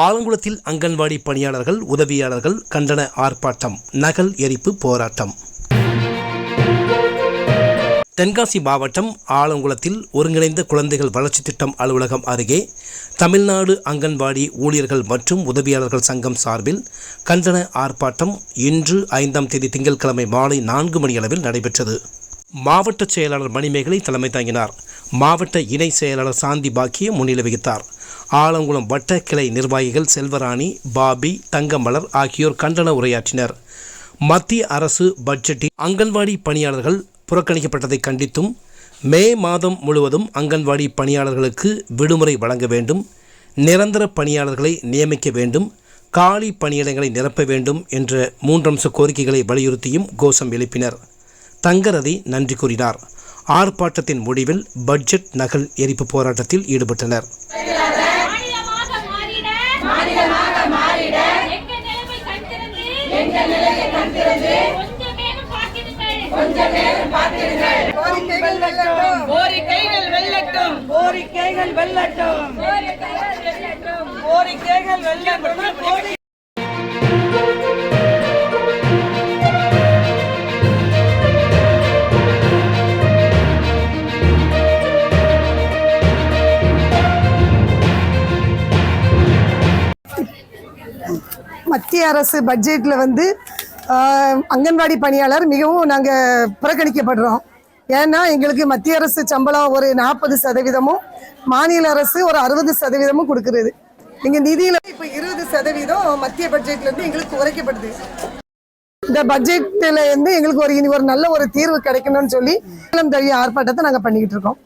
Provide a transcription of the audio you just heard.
ஆலங்குளத்தில் அங்கன்வாடி பணியாளர்கள் உதவியாளர்கள் கண்டன ஆர்ப்பாட்டம் நகல் எரிப்பு போராட்டம். தென்காசி மாவட்டம் ஆலங்குளத்தில் ஒருங்கிணைந்த குழந்தைகள் வளர்ச்சி திட்டம் அலுவலகம் அருகே தமிழ்நாடு அங்கன்வாடி ஊழியர்கள் மற்றும் உதவியாளர்கள் சங்கம் சார்பில் கண்டன ஆர்ப்பாட்டம் இன்று ஐந்தாம் தேதி திங்கட்கிழமை மாலை நான்கு மணி அளவில் நடைபெற்றது. மாவட்ட செயலாளர் மணிமேகலை தலைமை தாங்கினார். மாவட்ட இணை செயலாளர் சாந்தி பாக்கிய முன்னிலை வகித்தார். ஆலங்குளம் வட்ட கிளை நிர்வாகிகள் செல்வராணி பாபி தங்கமலர் ஆகியோர் கண்டன உரையாற்றினர். மத்திய அரசு பட்ஜெட்டில் அங்கன்வாடி பணியாளர்கள் புறக்கணிக்கப்பட்டதை கண்டித்தும் மே மாதம் முழுவதும் அங்கன்வாடி பணியாளர்களுக்கு விடுமுறை வழங்க வேண்டும் நிரந்தர பணியாளர்களை நியமிக்க வேண்டும் காலி பணியிடங்களை நிரப்ப வேண்டும் என்ற மூன்றம்ச கோரிக்கைகளை வலியுறுத்தியும் கோஷம் எழுப்பினர். தங்கரதி நன்றி கூறினார். ஆர்ப்பாட்டத்தின் முடிவில் பட்ஜெட் நகல் எரிப்பு போராட்டத்தில் ஈடுபட்டனர். மாநிலமாக மாறிட எங்க நிலைமை கண் திறந்து கொஞ்சம் நேரம் பார்த்திருங்கள் கோரிக்கைகள் வெல்லட்டும். கோரிக்கைகள் வெல்லட்டும். கோரிக்கைகள் வெல்லட்டும். கோரிக்கைகள் வெல்லட்டும். மத்திய அரசு பட்ஜெட்டில் வந்து அங்கன்வாடி பணியாளர் மிகவும் நாங்கள் புறக்கணிக்கப்படுறோம். ஏன்னா எங்களுக்கு மத்திய அரசு சம்பளம் ஒரு நாற்பது சதவீதமும் மாநில அரசு ஒரு அறுபது சதவீதமும் கொடுக்குறது. எங்கள் நிதியில் இப்போ இருபது சதவீதம் மத்திய பட்ஜெட்லேருந்து எங்களுக்கு குறைக்கப்படுது. இந்த பட்ஜெட்டில் இருந்து எங்களுக்கு ஒரு இனி ஒரு நல்ல ஒரு தீர்வு கிடைக்கணும்னு சொல்லி இளம் தழிய ஆர்ப்பாட்டத்தை நாங்கள் பண்ணிக்கிட்டு இருக்கோம்.